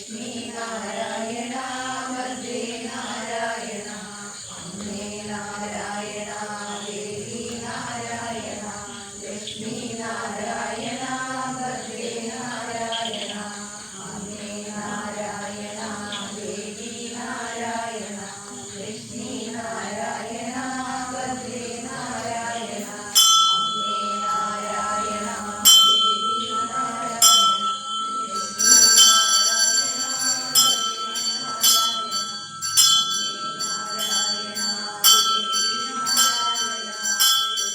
ലക്ഷ്മി നാരായണ വന്ദേ നാരായണ അമ്മേ നാരായണ.